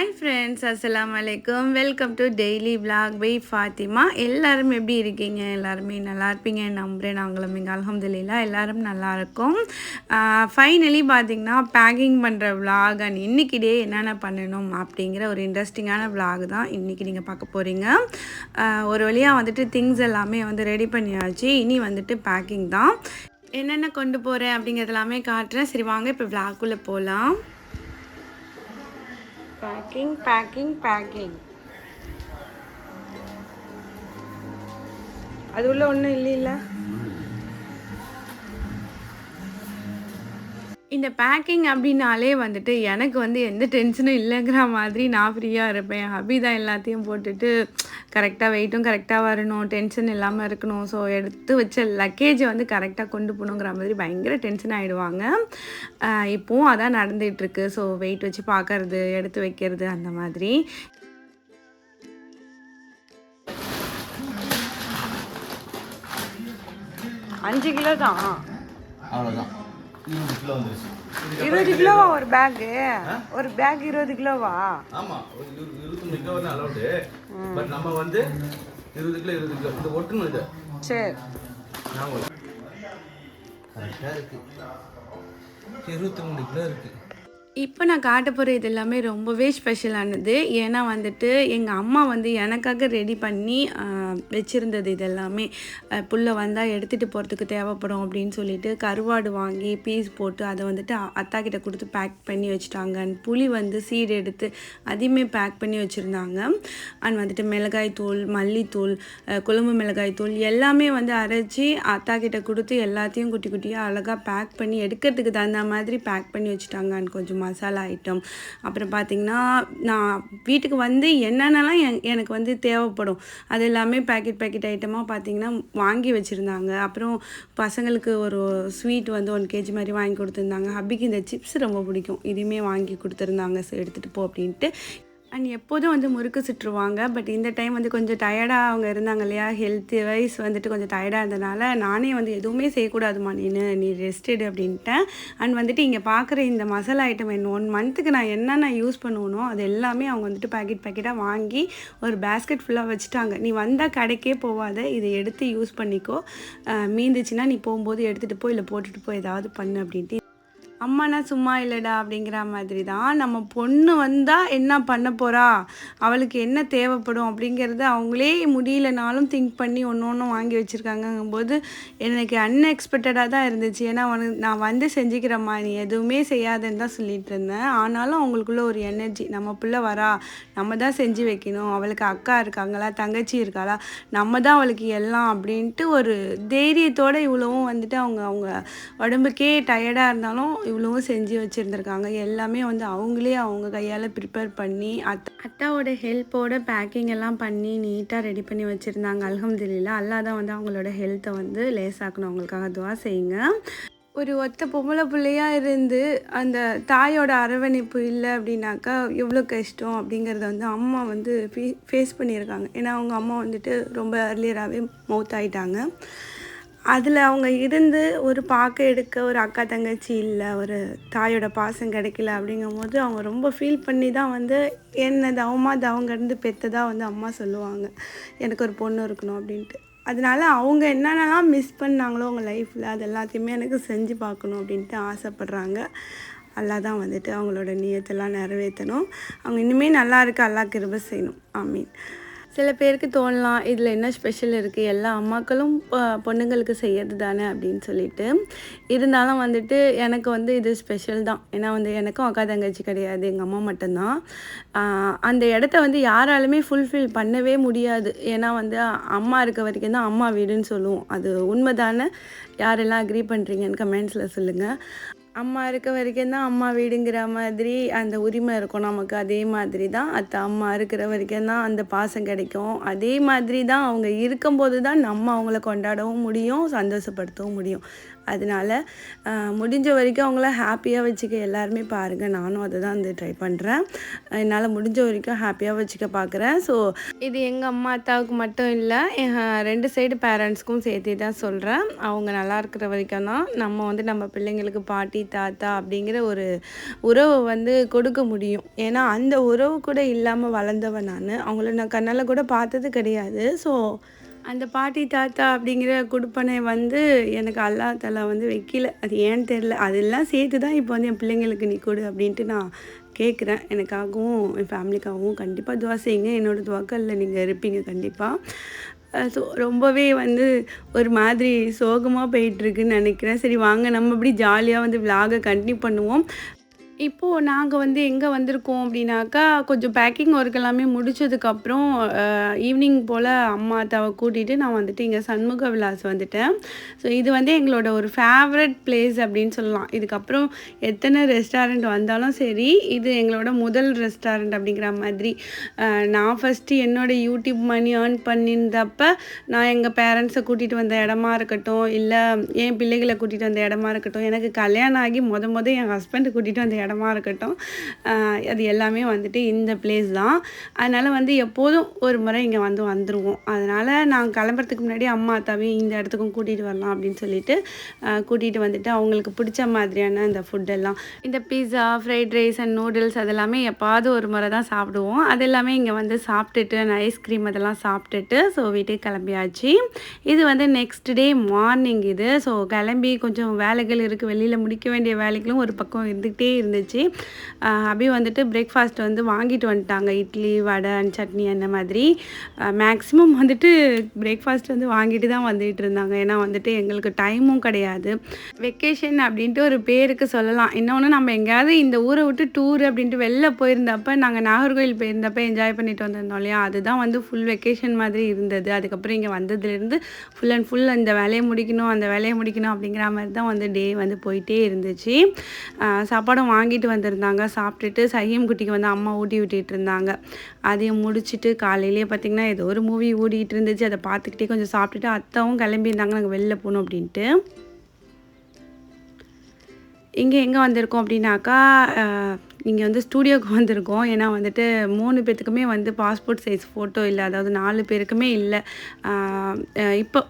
Hi friends அஸ்லாம் வலைக்கம் welcome to daily vlog by Fathima எல்லாரும் எப்படி இருக்கீங்க? எல்லாருமே நல்லா இருப்பீங்க நம்புகிறேன் நாங்களும் இங்கே அல்ஹம்துலில்லா எல்லாரும் நல்லாயிருக்கும் ஃபைனலி பார்த்தீங்கன்னா பேக்கிங் பண்ணுற விளாக் அண்ட் இன்றைக்கி டே என்னென்ன பண்ணணும் அப்படிங்கிற ஒரு இன்ட்ரெஸ்டிங்கான விளாக் தான் இன்றைக்கி நீங்கள் பார்க்க போகிறீங்க ஒரு வழியாக வந்துட்டு திங்ஸ் எல்லாமே வந்து ரெடி பண்ணியாச்சு. இனி வந்துட்டு பேக்கிங் தான். என்னென்ன கொண்டு போகிறேன் அப்படிங்கிறது எல்லாமே காட்டுறேன். சரி வாங்க இப்போ விளாக்குள்ளே போகலாம் பேக்கிங் பேக்கிங் பேக்கிங் அது உள்ள ஒன்றும் இல்லைல்ல? இந்த பேக்கிங் அப்படின்னாலே வந்துட்டு எனக்கு வந்து எந்த டென்ஷனும் இல்லைங்கிற மாதிரி நான் ஃப்ரீயாக இருப்பேன். ஹபி தான் எல்லாத்தையும் போட்டுட்டு கரெக்டாக வெயிட்டும் கரெக்டாக வரணும் டென்ஷன் இல்லாமல் இருக்கணும். ஸோ எடுத்து வச்ச லக்கேஜை வந்து கரெக்டாக கொண்டு போகணுங்கிற மாதிரி பயங்கர டென்ஷன் ஆகிடுவாங்க இப்போவும் அதான் நடந்துகிட்ருக்கு ஸோ வெயிட் வச்சு பார்க்கறது எடுத்து வைக்கிறது அந்த மாதிரி. அஞ்சு கிலோ தான் அவ்வளோதான் இருபது கிலோ வந்துருச்சு. இருபது கிலோவா ஒரு பேக்கு? ஒரு பேக் இருபது கிலோவா? ஆமா. இருபத்தொன்னு கிலோ வந்து அலௌடு பட் நம்ம வந்து இருபது கிலோ இருபது கிலோ. இந்த ஒட்டுணும் இது சரி. நான் கரெக்டாக இருக்கு. இருபத்தி மூணு கிலோ இருக்கு. இப்போ நான் காட்ட போகிற இது எல்லாமே ரொம்பவே ஸ்பெஷலானது ஏன்னா வந்துட்டு எங்கள் அம்மா வந்து எனக்காக ரெடி பண்ணி வச்சுருந்தது இது எல்லாமே புல்லை வந்தால் எடுத்துகிட்டு போகிறதுக்கு தேவைப்படும் அப்படின்னு சொல்லிட்டு கருவாடு வாங்கி பீஸ் போட்டு அதை வந்துட்டு அத்தா கிட்ட கொடுத்து பேக் பண்ணி வச்சுட்டாங்க. அண்ட் புளி வந்து சீடு எடுத்து அதையுமே பேக் பண்ணி வச்சுருந்தாங்க. அண்ட் வந்துட்டு மிளகாய் தூள் மல்லித்தூள் குழம்பு மிளகாய் தூள் எல்லாமே வந்து அரைச்சி அத்தா கிட்ட கொடுத்து எல்லாத்தையும் குட்டி குட்டியாக அழகாக பேக் பண்ணி எடுக்கிறதுக்கு தகுந்த மாதிரி பேக் பண்ணி வச்சுட்டாங்க. அண்ட் கொஞ்சம் மசாலா ஐட்டம் அப்புறம் பார்த்திங்கன்னா நான் வீட்டுக்கு வந்து என்னென்னலாம் எனக்கு வந்து தேவைப்படும் அது எல்லாமே பேக்கெட் பேக்கெட் ஐட்டமாக பார்த்திங்கன்னா வாங்கி வச்சுருந்தாங்க. அப்புறம் பசங்களுக்கு ஒரு ஸ்வீட் வந்து ஒன் கேஜி மாதிரி வாங்கி கொடுத்துருந்தாங்க. ஹப்பிக்கு இந்த சிப்ஸ் ரொம்ப பிடிக்கும். இதையுமே வாங்கி கொடுத்துருந்தாங்க. எடுத்துகிட்டு போ அப்படின்ட்டு அண்ட் எப்போதும் வந்து முறுக்கு சுற்றுவாங்க. பட் இந்த டைம் வந்து கொஞ்சம் டயர்டாக அவங்க இருந்தாங்க இல்லையா? ஹெல்த் வைஸ் வந்துட்டு கொஞ்சம் டயர்டாக இருந்தனால நானே வந்து எதுவுமே செய்யக்கூடாதுமா நீனு நீ ரெஸ்ட் அப்படின்ட்டேன். அண்ட் வந்துட்டு இங்கே பார்க்குற இந்த மசாலா ஐட்டம் என்ன ஒன் மந்த்துக்கு நான் என்னென்ன யூஸ் பண்ணுவேனோ அது எல்லாமே அவங்க வந்துட்டு பேக்கெட் பேக்கெட்டாக வாங்கி ஒரு பேஸ்கெட் ஃபுல்லாக வச்சுட்டாங்க. நீ வந்தால் கடைக்கே போகாத இதை எடுத்து யூஸ் பண்ணிக்கோ. மீந்துச்சுன்னா நீ போகும்போது எடுத்துகிட்டு போ இல்லை போட்டுட்டு போ ஏதாவது பண்ணு அப்படின்ட்டு அம்மானா சும்மா இல்லைடா அப்படிங்கிற மாதிரி தான் நம்ம பொண்ணு வந்தால் என்ன பண்ண போகிறா அவளுக்கு என்ன தேவைப்படும் அப்படிங்கிறத அவங்களே முடியலனாலும் திங்க் பண்ணி ஒன்று ஒன்று வாங்கி வச்சுருக்காங்கங்கும்போது எனக்கு அன்எக்ஸ்பெக்டடாக தான் இருந்துச்சு. ஏன்னா உனக்கு நான் வந்து செஞ்சுக்கிற நீ எதுவுமே செய்யாதுன்னு தான் சொல்லிட்டு இருந்தேன். ஆனாலும் அவங்களுக்குள்ள ஒரு எனர்ஜி நம்ம பிள்ளை வரா நம்ம தான் செஞ்சு வைக்கணும். அவளுக்கு அக்கா இருக்காங்களா தங்கச்சி இருக்காளா நம்ம தான் அவளுக்கு எல்லாம் அப்படின்ட்டு ஒரு தைரியத்தோடு இவ்வளவும் வந்துட்டு அவங்க அவங்க உடம்புக்கே டயர்டாக இருந்தாலும் இவ்வளவும் செஞ்சு வச்சுருந்துருக்காங்க. எல்லாமே வந்து அவங்களே அவங்க கையால் ப்ரிப்பேர் பண்ணி அத் அத்தாவோட ஹெல்ப்போட பேக்கிங் எல்லாம் பண்ணி நீட்டாக ரெடி பண்ணி வச்சுருந்தாங்க. அல்ஹம்துலில்லா அல்லா தான் வந்து அவங்களோட ஹெல்த்தை வந்து லேசாக்கணும். அவங்களுக்காக துவா செய்யுங்க. ஒரு ஒத்த பொம்பளை பிள்ளையாக இருந்து அந்த தாயோட அரவணைப்பு இல்லை அப்படின்னாக்கா எவ்வளோ கஷ்டம் அப்படிங்கிறத வந்து அம்மா வந்து ஃபீ ஃபேஸ் பண்ணியிருக்காங்க. ஏன்னா அவங்க அம்மா வந்துட்டு ரொம்ப அர்லியராகவே மவுத் ஆகிட்டாங்க அதில் அவங்க இருந்து ஒரு பார்க்க எடுக்க ஒரு அக்கா தங்கச்சி இல்லை ஒரு தாயோட பாசம் கிடைக்கல அப்படிங்கும்போது அவங்க ரொம்ப ஃபீல் பண்ணி தான் வந்து என்ன தவமாக அது அவங்க இருந்து வந்து அம்மா சொல்லுவாங்க. எனக்கு ஒரு பொண்ணு இருக்கணும் அப்படின்ட்டு. அதனால அவங்க என்னென்னலாம் மிஸ் பண்ணாங்களோ அவங்க லைஃப்பில் அது எல்லாத்தையுமே எனக்கு செஞ்சு பார்க்கணும் அப்படின்ட்டு ஆசைப்பட்றாங்க. அல்லா தான் வந்துட்டு அவங்களோட நியத்தெல்லாம் நிறைவேற்றணும். அவங்க இன்னுமே நல்லா இருக்க அல்லா கிருப செய்யணும். ஐ மீன் சில பேருக்கு தோணலாம் இதில் என்ன ஸ்பெஷல் இருக்குது எல்லா அம்மாக்களும் பொண்ணுங்களுக்கு செய்யறது தானே அப்படின்னு சொல்லிட்டு. இருந்தாலும் வந்துட்டு எனக்கு வந்து இது ஸ்பெஷல் தான். ஏன்னா வந்து எனக்கும் அக்கா தங்கச்சி கிடையாது எங்கள் அம்மா மட்டும்தான். அந்த இடத்த வந்து யாராலுமே ஃபுல்ஃபில் பண்ணவே முடியாது. ஏன்னா வந்து அம்மா இருக்க வரைக்கும் தான் அம்மா வீடுன்னு சொல்லுவோம். அது உண்மைதானே? யாரெல்லாம் அக்ரி பண்ணுறீங்கன்னு கமெண்ட்ஸில் சொல்லுங்கள் அம்மா இருக்க வரைக்கும் தான் அம்மா வீடுங்கிற மாதிரி அந்த உரிமை இருக்கும் நமக்கு. அதே மாதிரி தான் அத்தை அம்மா இருக்கிற வரைக்கும் தான் அந்த பாசம் கிடைக்கும். அதே மாதிரி தான் அவங்க இருக்கும்போது தான் நம்ம அவங்கள கொண்டாடவும் முடியும் சந்தோஷப்படுத்தவும் முடியும். அதனால முடிஞ்ச வரைக்கும் அவங்கள ஹாப்பியாக வச்சுக்க எல்லாருமே பாருங்கள் நானும் அதை தான் வந்து ட்ரை பண்ணுறேன் என்னால் முடிஞ்ச வரைக்கும் ஹாப்பியாக வச்சுக்க பார்க்குறேன் ஸோ இது எங்கள் அம்மா அத்தாவுக்கு மட்டும் இல்லை ரெண்டு சைடு பேரண்ட்ஸ்க்கும் சேர்த்து தான் சொல்கிறேன் அவங்க நல்லா இருக்கிற வரைக்கும் தான் நம்ம வந்து நம்ம பிள்ளைங்களுக்கு பாட்டி தாத்தா அப்படிங்கிற ஒரு உறவை வந்து கொடுக்க முடியும். ஏன்னா அந்த உறவு கூட இல்லாமல் வளர்ந்தவன் நான். அவங்கள நான் கண்ணால் கூட பார்த்தது கிடையாது. ஸோ அந்த பாட்டி தாத்தா அப்படிங்கிற குடுப்பனை வந்து எனக்கு அல்லா தலா வந்து வைக்கல. அது ஏன்னு தெரில அதெல்லாம் சேர்த்து தான் இப்போ வந்து என் பிள்ளைங்களுக்கு நீ கொடு அப்படின்ட்டு நான் கேட்குறேன் எனக்காகவும் என் ஃபேமிலிக்காகவும் கண்டிப்பாக துவா செய்யுங்க. என்னோடய துவாக்கல்ல நீங்கள் இருப்பீங்க கண்டிப்பாக ஸோ ரொம்பவே வந்து ஒரு மாதிரி சோகமாக போயிட்டுருக்குன்னு நினைக்கிறேன். சரி வாங்க. நம்ம இப்படி ஜாலியாக வந்து விலாகை கண்டினியூ பண்ணுவோம். இப்போது நாங்கள் வந்து எங்கே வந்திருக்கோம் அப்படின்னாக்கா கொஞ்சம் பேக்கிங் ஒர்க் எல்லாமே முடிச்சதுக்கப்புறம் ஈவினிங் போல் அம்மா அத்தாவை கூட்டிகிட்டு நான் வந்துட்டு இங்கே சண்முக விலாஸ் வந்துட்டேன். ஸோ இது வந்து எங்களோட ஒரு ஃபேவரட் பிளேஸ் அப்படின்னு சொல்லலாம். இதுக்கப்புறம் எத்தனை ரெஸ்டாரண்ட் வந்தாலும் சரி இது எங்களோட முதல் ரெஸ்டாரண்ட் அப்படிங்கிற மாதிரி. நான் ஃபஸ்ட்டு என்னோட யூடியூப் மணி ஏர்ன் பண்ணியிருந்தப்ப நான் எங்கள் பேரண்ட்ஸை கூட்டிகிட்டு வந்த இடமா இருக்கட்டும் இல்லை என் பிள்ளைகளை கூட்டிகிட்டு வந்த இடமா இருக்கட்டும் எனக்கு கல்யாணம் ஆகி மொத மொதல் என் ஹஸ்பண்டை கூட்டிகிட்டு வந்த இடம் இருக்கட்டும் அது எல்லாமே வந்துட்டு இந்த பிளேஸ் தான். அதனால் வந்து எப்போதும் ஒரு முறை இங்கே வந்து வந்துடுவோம் அதனால் நான் கிளம்புறதுக்கு முன்னாடி அம்மா அத்தாவையும் இந்த இடத்துக்கும் கூட்டிகிட்டு வரலாம் அப்படின்னு சொல்லிட்டு கூட்டிகிட்டு வந்துட்டு அவங்களுக்கு பிடிச்ச மாதிரியான இந்த ஃபுட்டெல்லாம் இந்த pizza fried rice and noodles அதெல்லாமே எப்பாவது ஒரு முறை தான் சாப்பிடுவோம். அது எல்லாமே இங்கே வந்து சாப்பிட்டுட்டு அந்த ஐஸ்கிரீம் அதெல்லாம் சாப்பிட்டுட்டு ஸோ வீட்டுக்கு கிளம்பியாச்சு. இது வந்து நெக்ஸ்ட் டே மார்னிங் இது. ஸோ கிளம்பி கொஞ்சம் வேலைகள் இருக்குது வெளியில் முடிக்க வேண்டிய வேலைகளும் ஒரு பக்கம் இருந்துக்கிட்டே இருந்துச்சு. இருந்துச்சு. அப்படியே வந்துட்டு பிரேக்ஃபாஸ்ட் வந்து வாங்கிட்டு வந்துட்டாங்க. இட்லி வடை அண்ட் சட்னி அந்த மாதிரி. மேக்ஸிமம் வந்துட்டு பிரேக்ஃபாஸ்ட் வந்து வாங்கிட்டு தான் வந்துகிட்டு இருந்தாங்க. ஏன்னா வந்துட்டு எங்களுக்கு டைமும் கிடையாது. வெக்கேஷன் அப்படின்ட்டு ஒரு பேருக்கு சொல்லலாம். இன்னொன்று நம்ம எங்கேயாவது இந்த ஊரை விட்டு டூர் அப்படின்ட்டு வெளில போயிருந்தப்ப நாங்கள் நாகர்கோவில் போயிருந்தப்ப என்ஜாய் பண்ணிட்டு வந்திருந்தோம் இல்லையா? அதுதான் வந்து ஃபுல் வெக்கேஷன் மாதிரி இருந்தது. அதுக்கப்புறம் இங்கே வந்ததுலேருந்து ஃபுல் அண்ட் ஃபுல் அந்த வேலையை முடிக்கணும் அந்த வேலையை முடிக்கணும் அப்படிங்கிற மாதிரி தான் வந்து டே வந்து போயிட்டே இருந்துச்சு. சாப்பாடும் சாப்பாடும் வாங்கிட்டு வந்திருந்தாங்க சாப்பிட்டுட்டு சஹீம் குட்டிக்கு வந்து அம்மா ஊட்டி விட்டுட்டு இருந்தாங்க. அதையும் முடிச்சுட்டு காலையிலேயே பார்த்திங்கன்னா ஏதோ ஒரு மூவி ஓடிட்டு இருந்துச்சு. அதை பார்த்துக்கிட்டே கொஞ்சம் சாப்பிட்டுட்டு அத்தாவும் கிளம்பியிருந்தாங்க. நாங்கள் வெளில போகணும் அப்படின்ட்டு. இங்கே எங்கே வந்திருக்கோம் அப்படின்னாக்கா இங்கே வந்து ஸ்டூடியோவுக்கு வந்திருக்கோம். ஏன்னா வந்துட்டு மூணு பேர்த்துக்குமே வந்து பாஸ்போர்ட் சைஸ் ஃபோட்டோ இல்லை. அதாவது நாலு பேருக்குமே இல்லை. இப்போ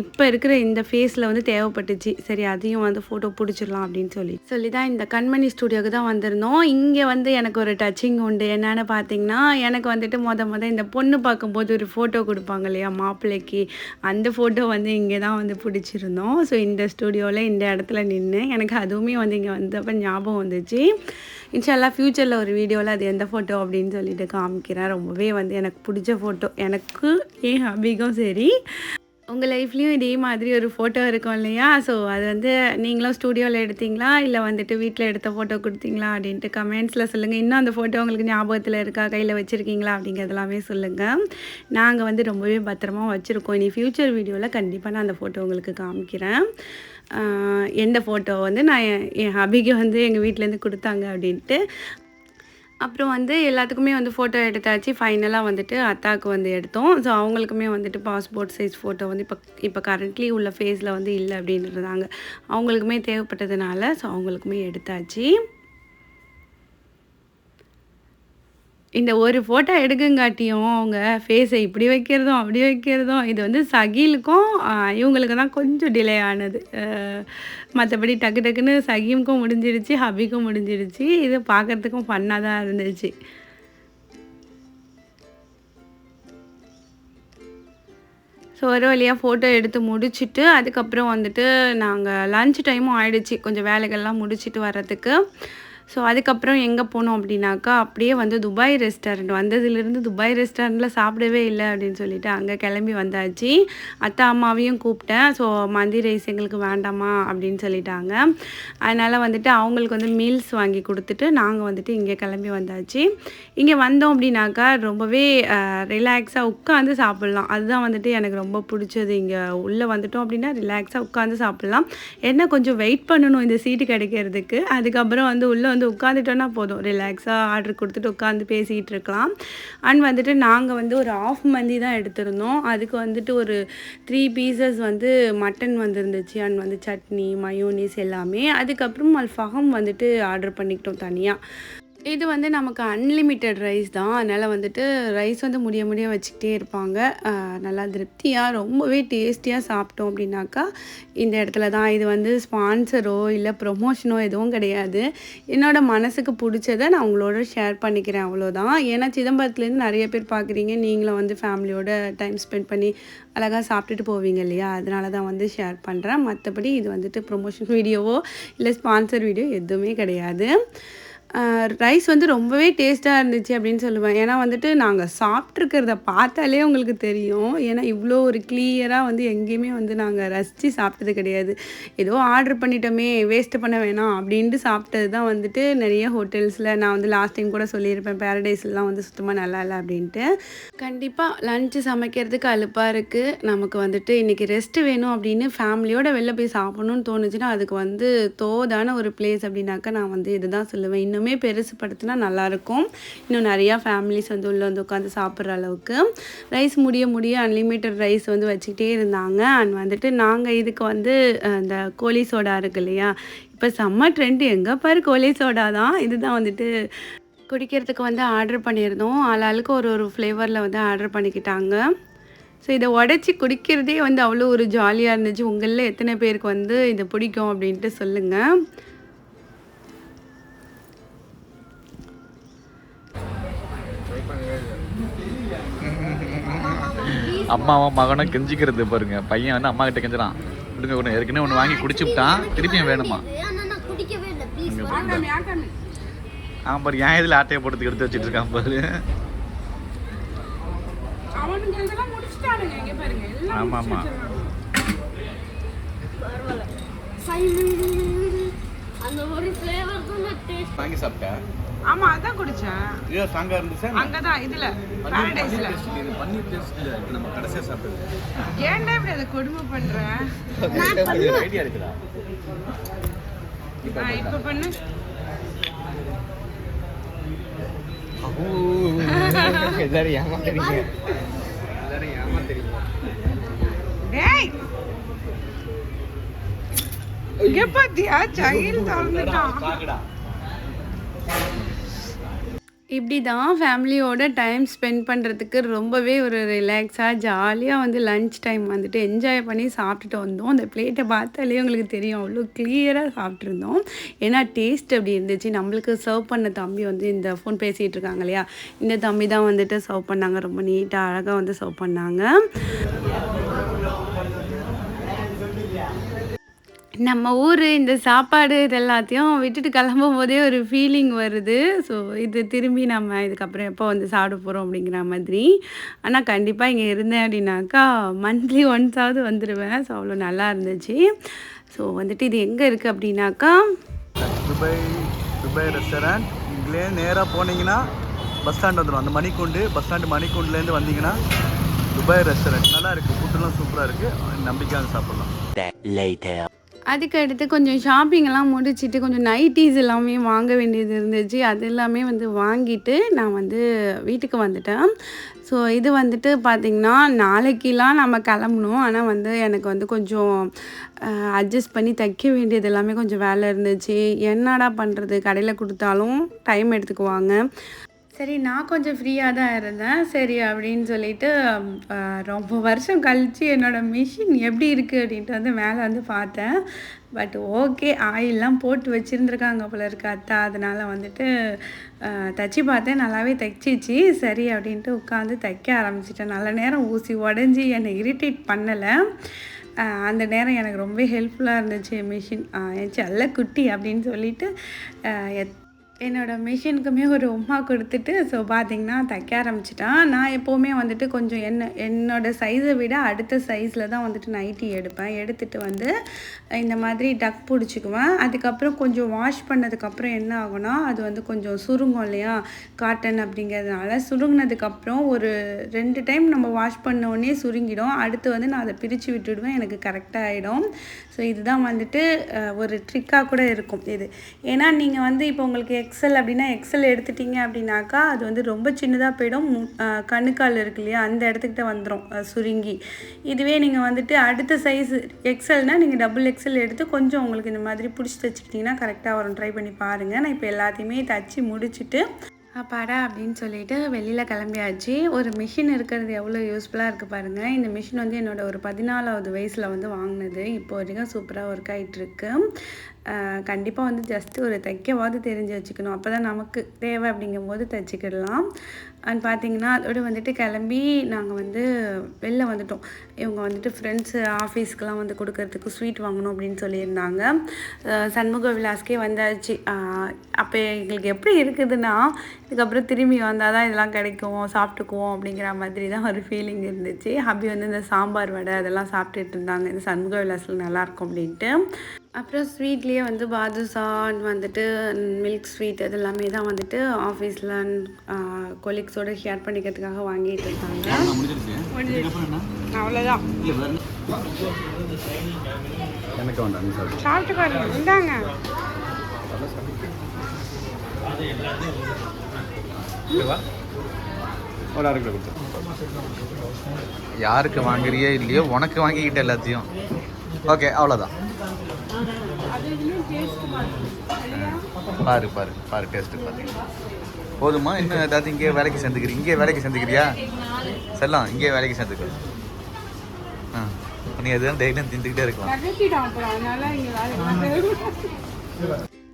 இப்போ இருக்கிற இந்த ஃபேஸில் வந்து தேவைப்பட்டுச்சு. சரி அதையும் வந்து ஃபோட்டோ பிடிச்சிடலாம் அப்படின்னு சொல்லி. சொல்லி தான் இந்த கண்மணி ஸ்டூடியோவுக்கு தான் வந்திருந்தோம். இங்கே வந்து எனக்கு ஒரு டச்சிங் உண்டு. என்னென்னு பார்த்தீங்கன்னா எனக்கு வந்துட்டு மொத மொதல் இந்த பொண்ணு பார்க்கும்போது ஒரு ஃபோட்டோ கொடுப்பாங்க இல்லையா மாப்பிள்ளைக்கு. அந்த ஃபோட்டோ வந்து இங்கே தான் வந்து பிடிச்சிருந்தோம். ஸோ இந்த ஸ்டூடியோவில் இந்த இடத்துல நின்று எனக்கு அதுவுமே வந்து இங்கே வந்தப்போ ஞாபகம் வந்துச்சு. இன்ஷால்லா ஃப்யூச்சரில் ஒரு வீடியோவில் அது எந்த ஃபோட்டோ அப்படின்னு சொல்லிட்டு காமிக்கிறேன். ரொம்பவே வந்து எனக்கு பிடிச்ச ஃபோட்டோ எனக்கு என் ஹபிக்கும் சரி. உங்கள் லைஃப்லேயும் இதே மாதிரி ஒரு ஃபோட்டோ இருக்கும் இல்லையா? ஸோ அது வந்து நீங்களும் ஸ்டூடியோவில் எடுத்தீங்களா? இல்லை வந்துட்டு வீட்டில் எடுத்த ஃபோட்டோ கொடுத்தீங்களா? அப்படின்ட்டு கமெண்ட்ஸில் சொல்லுங்கள் இன்னும் அந்த ஃபோட்டோ உங்களுக்கு ஞாபகத்தில் இருக்கா? கையில் வச்சுருக்கீங்களா? அப்படிங்கிறதெல்லாமே சொல்லுங்கள் நாங்கள் வந்து ரொம்பவே பத்திரமா வச்சுருக்கோம். இனி ஃப்யூச்சர் வீடியோவில் கண்டிப்பாக நான் அந்த ஃபோட்டோ உங்களுக்கு காமிக்கிறேன். எந்த ஃபோட்டோ வந்து நான் என் என் ஹபிக்கு வந்து எங்கள் வீட்டிலேருந்து கொடுத்தாங்க அப்படின்ட்டு. அப்புறம் வந்து எல்லாத்துக்குமே வந்து ஃபோட்டோ எடுத்தாச்சு. ஃபைனலாக வந்துட்டு அத்தாவுக்கு வந்து எடுத்தோம். ஸோ அவங்களுக்குமே வந்துட்டு பாஸ்போர்ட் சைஸ் ஃபோட்டோ வந்து இப்போ இப்போ கரண்ட்லி உள்ள ஃபேஸில் வந்து இல்லை அப்படின்றாங்க அவங்களுக்குமே தேவைப்பட்டதுனால ஸோ அவங்களுக்குமே எடுத்தாச்சு. இந்த ஒரு ஃபோட்டோ எடுக்குங்காட்டியும் அவங்க ஃபேஸை இப்படி வைக்கிறதும் அப்படி வைக்கிறதும் இது வந்து சகிலுக்கும் இவங்களுக்கு தான் கொஞ்சம் டிலே ஆனது. மற்றபடி டக்கு டக்குன்னு சகிமுக்கும் முடிஞ்சிடுச்சு ஹபிக்கும் முடிஞ்சிடுச்சு. இது பார்க்குறதுக்கும் ஃபன்னாக தான் இருந்துச்சு. ஸோ ஒரு வழியாக ஃபோட்டோ எடுத்து முடிச்சுட்டு அதுக்கப்புறம் வந்துட்டு நாங்கள் லஞ்ச் டைமும் ஆயிடுச்சு. கொஞ்சம் வேலைகள்லாம் முடிச்சிட்டு வர்றதுக்கு. ஸோ அதுக்கப்புறம் எங்கே போனோம் அப்படின்னாக்கா அப்படியே வந்து துபாய் ரெஸ்டாரண்ட் வந்ததுலேருந்து துபாய் ரெஸ்டாரண்ட்டில் சாப்பிடவே இல்லை அப்படின்னு சொல்லிட்டு அங்கே கிளம்பி வந்தாச்சு. அத்தா அம்மாவையும் கூப்பிட்டேன். ஸோ மந்தி ரைஸ் எங்களுக்கு வேண்டாமா அப்படின்னு சொல்லிட்டாங்க. அதனால் வந்துட்டு அவங்களுக்கு வந்து மீல்ஸ் வாங்கி கொடுத்துட்டு நாங்கள் வந்துட்டு இங்கே கிளம்பி வந்தாச்சு. இங்கே வந்தோம் அப்படின்னாக்கா ரொம்பவே ரிலாக்ஸாக உட்காந்து சாப்பிட்லாம். அதுதான் வந்துட்டு எனக்கு ரொம்ப பிடிச்சது. இங்கே உள்ளே வந்துட்டோம் அப்படின்னா ரிலாக்ஸாக உட்காந்து சாப்பிட்லாம். என்ன கொஞ்சம் வெயிட் பண்ணணும் இந்த சீட்டு கிடைக்கிறதுக்கு. அதுக்கப்புறம் வந்து உள்ளே வந்து வந்து உட்காந்துட்டோன்னா போதும். ரிலாக்ஸாக ஆர்டர் கொடுத்துட்டு உட்காந்து பேசிக்கிட்டு இருக்கலாம். அண்ட் வந்துட்டு நாங்கள் வந்து ஒரு ஆஃப் மந்தி தான் எடுத்திருந்தோம். அதுக்கு வந்துட்டு ஒரு த்ரீ பீசஸ் வந்து மட்டன் வந்துருந்துச்சு. அண்ட் வந்து சட்னி மயோனிஸ் எல்லாமே. அதுக்கப்புறம் அல்ஃபஹம் வந்துட்டு ஆர்டர் பண்ணிக்கிட்டோம் தனியாக இது வந்து நமக்கு அன்லிமிட்டெட் ரைஸ் தான். அதனால் வந்துட்டு ரைஸ் வந்து முடிய முடிய வச்சுக்கிட்டே இருப்பாங்க. நல்லா திருப்தியாக ரொம்பவே டேஸ்டியாக சாப்பிட்டோம் அப்படின்னாக்கா இந்த இடத்துல தான். இது வந்து ஸ்பான்சரோ இல்லை ப்ரொமோஷனோ எதுவும் கிடையாது. என்னோடய மனசுக்கு பிடிச்சதை நான் உங்களோட ஷேர் பண்ணிக்கிறேன் அவ்வளோதான். ஏன்னா சிதம்பரத்துலேருந்து நிறைய பேர் பார்க்குறீங்க. நீங்களும் வந்து ஃபேமிலியோட டைம் ஸ்பெண்ட் பண்ணி அழகாக சாப்பிட்டுட்டு போவீங்க இல்லையா? அதனால தான் வந்து ஷேர் பண்ணுறேன் மற்றபடி இது வந்துட்டு ப்ரொமோஷன் வீடியோவோ இல்லை ஸ்பான்சர் வீடியோ எதுவுமே கிடையாது. ரைஸ் வந்து ரொம்பவே டேஸ்ட்டாக இருந்துச்சு அப்படின்னு சொல்லுவேன். ஏன்னா வந்துட்டு நாங்கள் சாப்பிட்ருக்கிறத பார்த்தாலே உங்களுக்கு தெரியும். ஏன்னா இவ்வளோ ஒரு கிளியராக வந்து எங்கேயுமே வந்து நாங்கள் ரசித்து சாப்பிட்டது கிடையாது. ஏதோ ஆர்டர் பண்ணிட்டோமே வேஸ்ட் பண்ண வேணாம் அப்படின்ட்டு சாப்பிட்டது தான் வந்துட்டு நிறைய ஹோட்டல்ஸில் நான் வந்து லாஸ்ட் டைம் கூட சொல்லியிருப்பேன். பேரடைஸ்லாம் வந்து சுத்தமாக நல்லா இல்லை அப்படின்ட்டு. கண்டிப்பாக லஞ்சு சமைக்கிறதுக்கு அலுப்பாக இருக்குது நமக்கு வந்துட்டு இன்றைக்கி ரெஸ்ட்டு வேணும் அப்படின்னு ஃபேமிலியோடு வெளில போய் சாப்பிட்ணுன்னு தோணுச்சுன்னா அதுக்கு வந்து தோதான ஒரு பிளேஸ் அப்படின்னாக்கா நான் வந்து இதுதான் சொல்லுவேன். இன்னும் பெருசுப்படுத்தினா நல்லாயிருக்கும் இன்னும் நிறையா ஃபேமிலிஸ் வந்து உள்ளே வந்து உட்காந்து சாப்பிட்ற அளவுக்கு. ரைஸ் முடிய முடிய அன்லிமிட்டட் ரைஸ் வந்து வச்சுக்கிட்டே இருந்தாங்க. அண்ட் வந்துட்டு நாங்கள் இதுக்கு வந்து அந்த இந்த கோழி சோடா இருக்கு இல்லையா? இப்போ செம்ம ட்ரெண்ட் எங்கே பாரு கோழி சோடா தான். இதுதான் வந்துட்டு குடிக்கிறதுக்கு வந்து ஆர்டர் பண்ணியிருந்தோம். ஆளாளுக்கு ஒரு ஒரு ஃப்ளேவரில் வந்து ஆர்டர் பண்ணிக்கிட்டாங்க. ஸோ இதை உடச்சி குடிக்கிறதே வந்து அவ்வளோ ஒரு ஜாலியாக இருந்துச்சு. உங்களில் எத்தனை பேருக்கு வந்து இதை பிடிக்கும் அப்படின்ட்டு சொல்லுங்கள் அம்மாவும் மகனும் கெஞ்சிக்கிறது பாருங்க. பையன் வந்து அம்மா கிட்ட கெஞ்சுறான். கொடுங்க ஒன்று ஏற்கனவே ஒன்று வாங்கி குடிச்சுட்டான் திருப்பியும் வேணுமா. அவன் பாரு ஏன் இதில் ஆட்டையை போட்டு எடுத்து வச்சுட்டு இருக்கான் பாரு. ஆமா ஆமா. அந்த ஒரு ஃப்ளேவர் தான் டேஸ்ட் வாங்கி சாப்பிட்டேன். ஆமாம் அதான் குடித்தேன் இதே ஸ்ட்ராங்கா இருந்துச்சா அங்கே தான் இதில் பன்னீர் டேஸ்ட் இது பன்னீர் டேஸ்ட் இல்லை இது நம்ம கடைசியாக சாப்பிட்டது. ஏன்டா இப்படி அதை கொடுமை பண்ணுறேன் ஐடியா இருக்குதா? இப்போ பண்ணு. எல்லாரும் ஏமாத்துறீங்க. எல்லாரும் ஏமாத்துறீங்க. டேய்! இங்க பாத்தியா? சைல்டு திறந்துட்டான். இப்படி தான் ஃபேமிலியோட டைம் ஸ்பெண்ட் பண்ணுறதுக்கு ரொம்பவே ஒரு ரிலாக்ஸாக ஜாலியாக வந்து லன்ச் டைம் வந்துட்டு என்ஜாய் பண்ணி சாப்பிட்டுட்டு வந்தோம். அந்த பிளேட்டை பார்த்தாலே உங்களுக்கு தெரியும் அவ்வளோ கிளியராக சாப்பிட்ருந்தோம் ஏன்னா டேஸ்ட் அப்படி இருந்துச்சு. நம்மளுக்கு சர்வ் பண்ண தம்பி வந்து இந்த ஃபோன் பேசிகிட்டு இருக்காங்க இல்லையா? இந்த தம்பி தான் வந்துட்டு சர்வ் பண்ணாங்க. ரொம்ப நீட்டாக அழகாக வந்து சர்வ் பண்ணாங்க. நம்ம ஊர் இந்த சாப்பாடு இது எல்லாத்தையும் விட்டுட்டு கிளம்பும் போதே ஒரு ஃபீலிங் வருது. ஸோ இது திரும்பி நம்ம இதுக்கப்புறம் எப்போ வந்து சாப்பிட போகிறோம் அப்படிங்கிற மாதிரி. ஆனால் கண்டிப்பாக இங்கே இருந்தேன் அப்படின்னாக்கா மந்த்லி ஒன்ஸாவது வந்துடுவேன் ஸோ அவ்வளோ நல்லா இருந்துச்சு. ஸோ வந்துட்டு இது எங்கே இருக்குது அப்படின்னாக்கா துபாய் துபாய் ரெஸ்டாரண்ட் இங்கே நேராக போனீங்கன்னா பஸ் ஸ்டாண்ட் வந்துடும் அந்த மணிக்கூண்டு பஸ் ஸ்டாண்டு மணிக்கூண்டுலேருந்து வந்தீங்கன்னா துபாய் ரெஸ்டாரண்ட் நல்லா இருக்குது ஃபுட்டுலாம் சூப்பராக இருக்குது நம்பிக்கையாக சாப்பிட்லாம். அதுக்கு அடுத்து கொஞ்சம் ஷாப்பிங்கெல்லாம் முடிச்சுட்டு முடிச்சிட்டு கொஞ்சம் நைட்டிஸ் எல்லாமே வாங்க வேண்டியது இருந்துச்சு. அது எல்லாமே வந்து வாங்கிட்டு நான் வந்து வீட்டுக்கு வந்துட்டேன். ஸோ இது வந்துட்டு பார்த்திங்கன்னா நாளைக்கெலாம் நம்ம கிளம்பணும். ஆனால் வந்து எனக்கு வந்து கொஞ்சம் அட்ஜஸ்ட் பண்ணி தைக்க வேண்டியது எல்லாமே கொஞ்சம் வேலை இருந்துச்சு. என்னடா பண்ணுறது கடையில் கொடுத்தாலும் டைம் எடுத்துக்குவாங்க. சரி நான் கொஞ்சம் ஃப்ரீயாக தான் இருந்தேன். சரி அப்படின்னு சொல்லிட்டு ரொம்ப வருஷம் கழித்து என்னோடய மிஷின் எப்படி இருக்குது அப்படின்ட்டு வந்து மேலே வந்து பார்த்தேன். பட் ஓகே ஆயிலெலாம் போட்டு வச்சுருந்துருக்காங்க போல இருக்கு அத்தா. அதனால் வந்துட்டு தைச்சி தச்சு பார்த்தேன். நல்லாவே தைச்சிச்சு. சரி அப்படின்ட்டு உட்காந்து தைக்க ஆரம்பிச்சிட்டேன். நல்ல நேரம் ஊசி உடஞ்சி என்னை இரிட்டேட் பண்ணலை. அந்த நேரம் எனக்கு ரொம்ப ஹெல்ப்ஃபுல்லாக இருந்துச்சு மிஷின் என் செல்ல குட்டி அப்படின்னு சொல்லிட்டு எத் என்னோடய மிஷினுக்குமே ஒரு உமா கொடுத்துட்டு ஸோ பார்த்தீங்கன்னா தைக்க ஆரம்பிச்சிட்டான் நான் எப்போவுமே வந்துட்டு கொஞ்சம் என்ன என்னோடய சைஸை விட அடுத்த சைஸில் தான் வந்துட்டு நைட்டி எடுப்பேன். எடுத்துட்டு வந்து இந்த மாதிரி டக் பிடிச்சிக்குவேன். அதுக்கப்புறம் கொஞ்சம் வாஷ் பண்ணதுக்கப்புறம் என்ன ஆகும்னா அது வந்து கொஞ்சம் சுருங்கும் இல்லையா? காட்டன் அப்படிங்கிறதுனால சுருங்கினதுக்கப்புறம் ஒரு ரெண்டு டைம் நம்ம வாஷ் பண்ணோடனே சுருங்கிடும். அடுத்து வந்து நான் அதை பிரித்து விட்டுடுவேன். எனக்கு கரெக்டாக ஆகிடும் ஸோ இதுதான் வந்துட்டு ஒரு ட்ரிக்காக கூட இருக்கும் இது. ஏன்னா நீங்கள் வந்து இப்போ உங்களுக்கு எக்ஸல் அப்படின்னா எக்ஸல் எடுத்துட்டீங்க அப்படின்னாக்கா அது வந்து ரொம்ப சின்னதாக போயிடும். மு- கணுக்கால் இருக்கு இல்லையா? அந்த இடத்துக்கிட்ட வந்துடும் சுருங்கி. இதுவே நீங்கள் வந்துட்டு அடுத்த சைஸ் எக்ஸல்னால் நீங்கள் டபுள் எக்ஸல் எடுத்து கொஞ்சம் உங்களுக்கு இந்த மாதிரி பிடிச்சி தைச்சிக்கிட்டிங்கன்னா கரெக்டாக வரும். ட்ரை பண்ணி பாருங்கள் நான் இப்போ எல்லாத்தையுமே தச்சு முடிச்சுட்டு அப்பாடா அப்படின்னு சொல்லிட்டு வெளியில் கிளம்பியாச்சு. ஒரு மிஷின் இருக்கிறது எவ்வளோ யூஸ்ஃபுல்லாக இருக்குது பாருங்கள் இந்த மிஷின் வந்து என்னோடய ஒரு பதினாலாவது வயசில் வந்து வாங்கினது. இப்போ வரைக்கும் சூப்பராக ஒர்க் ஆகிட்டுருக்கு கண்டிப்பாக வந்து ஜஸ்ட் ஒரு தைக்கவாது தெரிஞ்சு வச்சுக்கணும். அப்போ தான் நமக்கு தேவை அப்படிங்கும்போது தைச்சிக்கிடலாம். அண்ட் பார்த்தீங்கன்னா அதோட வந்துட்டு கிளம்பி நாங்கள் வந்து வெளில வந்துட்டோம். இவங்க வந்துட்டு ஃப்ரெண்ட்ஸு ஆஃபீஸ்க்கெலாம் வந்து கொடுக்கறதுக்கு ஸ்வீட் வாங்கணும் அப்படின்னு சொல்லியிருந்தாங்க. சண்முக விலாஸ்க்கே வந்தாச்சு. அப்போ எங்களுக்கு எப்படி இருக்குதுன்னா இதுக்கப்புறம் திரும்பி வந்தால் தான் இதெல்லாம் கிடைக்கும் சாப்பிட்டுக்குவோம் அப்படிங்கிற மாதிரி தான் ஒரு ஃபீலிங் இருந்துச்சு. ஹபி வந்து இந்த சாம்பார் வடை அதெல்லாம் சாப்பிட்டுட்டு இருந்தாங்க. இந்த சண்முக விலாஸில் நல்லாயிருக்கும் அப்படின்ட்டு. அப்புறம் ஸ்வீட்லேயே வந்து பாதுஷா வந்துட்டு மில்க் ஸ்வீட் அது எல்லாமே தான் வந்துட்டு ஆஃபீஸில் கொலீக்ஸோடு ஷேர் பண்ணிக்கிறதுக்காக வாங்கிட்டு இருந்தாங்க அவ்வளோதான் சாப்பிட்டு பாருங்க. இந்தாங்க. ஒரு அரை கிலோ கொடுத்து. யாருக்கு வாங்குறியோ இல்லையோ உனக்கு வாங்கிக்கிட்ட எல்லாத்தையும். ஓகே அவ்வளோதான் பாரு பாரு பாரு டேஸ்ட்டு பார்த்தீங்கன்னா போதுமா? இன்னும் ஏதாவது இங்கே வேலைக்கு சேர்ந்துக்கிறீ இங்கே வேலைக்கு சேர்ந்துக்கிறியா? செல்லாம் இங்கே வேலைக்கு சேர்ந்துக்க. ஆ நீ எதுவும் டெய்லியும் தின்னுக்கிட்டே இருக்கலாம்.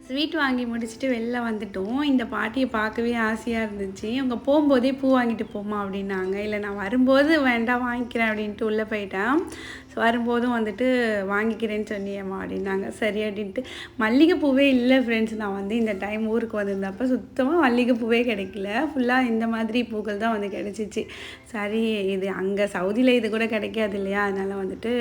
ஸ்வீட் வாங்கி முடிச்சுட்டு வெளில வந்துட்டோம். இந்த பாட்டியை பார்க்கவே ஆசையாக இருந்துச்சு. அவங்க போகும்போதே பூ வாங்கிட்டு போமா அப்படின்னாங்க. இல்லை நான் வரும்போது வேண்டாம் வாங்கிக்கிறேன் அப்படின்ட்டு உள்ளே போயிட்டேன் ஸோ வரும்போதும் வந்துட்டு வாங்கிக்கிறேன்னு சொன்னியம்மா அப்படின்னாங்க. சரி அப்படின்ட்டு. மல்லிகைப்பூவே இல்லை ஃப்ரெண்ட்ஸ் நான் வந்து இந்த டைம் ஊருக்கு வந்திருந்தப்போ சுத்தமாக மல்லிகைப்பூவே கிடைக்கல. ஃபுல்லாக இந்த மாதிரி பூக்கள் தான் வந்து கிடச்சிச்சு. சரி இது அங்கே சவுதியில் இது கூட கிடைக்காது இல்லையா? அதனால் வந்துட்டு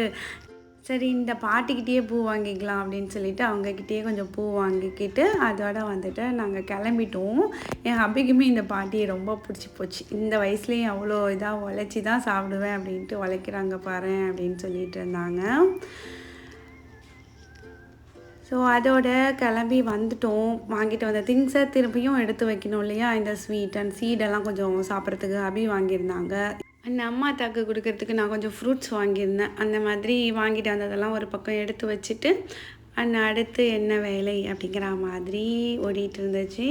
சரி இந்த பாட்டிக்கிட்டேயே பூ வாங்கிக்கலாம் அப்படின்னு சொல்லிட்டு அவங்கக்கிட்டேயே கொஞ்சம் பூ வாங்கிக்கிட்டு அதோட வந்துட்டு நாங்கள் கிளம்பிட்டோம். என் ஹபிக்குமே இந்த பாட்டியை ரொம்ப பிடிச்சி போச்சு. இந்த வயசுலேயும் அவ்வளோ இதாக உழைச்சி தான் சாப்பிடுவேன் அப்படின்ட்டு உழைக்கிறாங்க பாரு அப்படின்னு சொல்லிட்டு இருந்தாங்க. ஸோ அதோட கிளம்பி வந்துட்டோம். வாங்கிட்டு வந்த திங்ஸை திரும்பியும் எடுத்து வைக்கணும் இல்லையா? இந்த ஸ்வீட் அண்ட் சீடெல்லாம் கொஞ்சம் சாப்பிட்றதுக்கு அபி வாங்கியிருந்தாங்க. அந்த அம்மா தாக்கு கொடுக்கறதுக்கு நான் கொஞ்சம் ஃப்ரூட்ஸ் வாங்கியிருந்தேன். அந்த மாதிரி வாங்கிட்டு வந்ததெல்லாம் ஒரு பக்கம் எடுத்து வச்சுட்டு அண்ட் அடுத்து என்ன வேலை அப்படிங்கிற மாதிரி ஓடிட்டு இருந்துச்சு.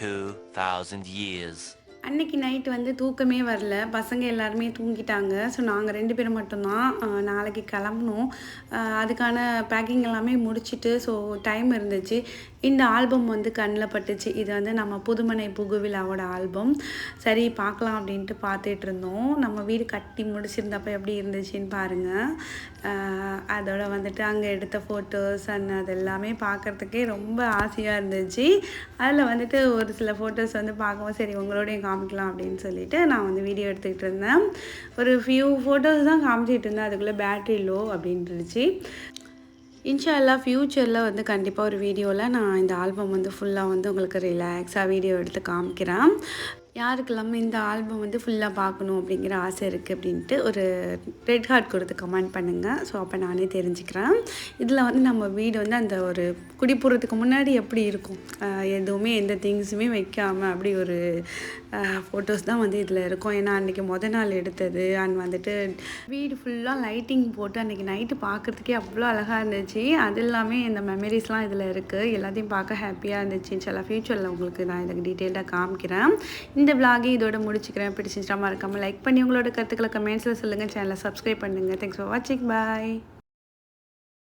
2,000 years. அன்னைக்கு நைட் வந்து தூக்கமே வரல. பசங்க எல்லாருமே தூங்கிட்டாங்க. ஸோ நாங்கள் ரெண்டு பேரும் மட்டும்தான் நாளைக்கு கிளம்பணும். அதுக்கான பேக்கிங் எல்லாமே முடிச்சிட்டு ஸோ டைம் இருந்துச்சு. இந்த ஆல்பம் வந்து கண்ணில் பட்டுச்சு. இது வந்து நம்ம புதுமனை புகுவிழாவோட ஆல்பம் சரி பார்க்கலாம் அப்படின்ட்டு பார்த்துட்டு இருந்தோம். நம்ம வீடு கட்டி முடிச்சிருந்தப்ப எப்படி இருந்துச்சுன்னு பாருங்கள் அதோட வந்துட்டு அங்கே எடுத்த ஃபோட்டோஸ் அண்ட் அது எல்லாமே பார்க்குறதுக்கே ரொம்ப ஆசையாக இருந்துச்சு. அதில் வந்துட்டு ஒரு சில ஃபோட்டோஸ் வந்து பார்க்கவும் சரி உங்களோடையும் காமிக்கலாம் அப்படின்னு சொல்லிட்டு நான் வந்து வீடியோ எடுத்துக்கிட்டு இருந்தேன். ஒரு ஃபியூ ஃபோட்டோஸ் தான் காமிச்சிட்டு இருந்தேன். அதுக்குள்ளே பேட்ரி லோ அப்படின்ட்டுருச்சு இன்ஷால்லா ஃப்யூச்சரில் வந்து கண்டிப்பாக ஒரு வீடியோவில் நான் இந்த ஆல்பம் வந்து ஃபுல்லாக வந்து உங்களுக்கு ரிலாக்ஸாக வீடியோ எடுத்து காமிக்கிறேன். யாருக்கெல்லாம் இந்த ஆல்பம் வந்து ஃபுல்லாக பார்க்கணும் அப்படிங்கிற ஆசை இருக்குது அப்படின்ட்டு ஒரு ரெட் ஹார்ட் கொடுத்து கமெண்ட் பண்ணுங்கள் ஸோ அப்போ நானே தெரிஞ்சுக்கிறேன். இதில் வந்து நம்ம வீடு வந்து அந்த ஒரு குடி போகிறதுக்கு முன்னாடி எப்படி இருக்கும்? எதுவுமே எந்த திங்ஸுமே வைக்காமல் அப்படி ஒரு ஃபோட்டோஸ் தான் வந்து இதில் இருக்கும். ஏன்னா அன்றைக்கி முத நாள் எடுத்தது. அண்ட் வந்துட்டு வீடு ஃபுல்லாக லைட்டிங் போட்டு அன்றைக்கி நைட்டு பார்க்குறதுக்கே அவ்வளோ அழகாக இருந்துச்சு. அது எல்லாமே இந்த மெமரிஸ்லாம் இதில் இருக்குது எல்லாத்தையும் பார்க்க ஹாப்பியாக இருந்துச்சு. சில ஃப்யூச்சரில் உங்களுக்கு நான் இதுக்கு டீட்டெயிலாக காமிக்கிறேன். இந்த இந்த விலாகை இதோட முடிச்சுக்கிறேன். பிடிச்சிருந்தா மறக்காமல் லைக் பண்ணி உங்களோட கருத்துக்களை கமெண்ட்ஸில் சொல்லுங்கள் சேனலை சப்ஸ்கிரைப் பண்ணுங்கள் தேங்க்ஸ் ஃபார் வாட்சிங் பாய்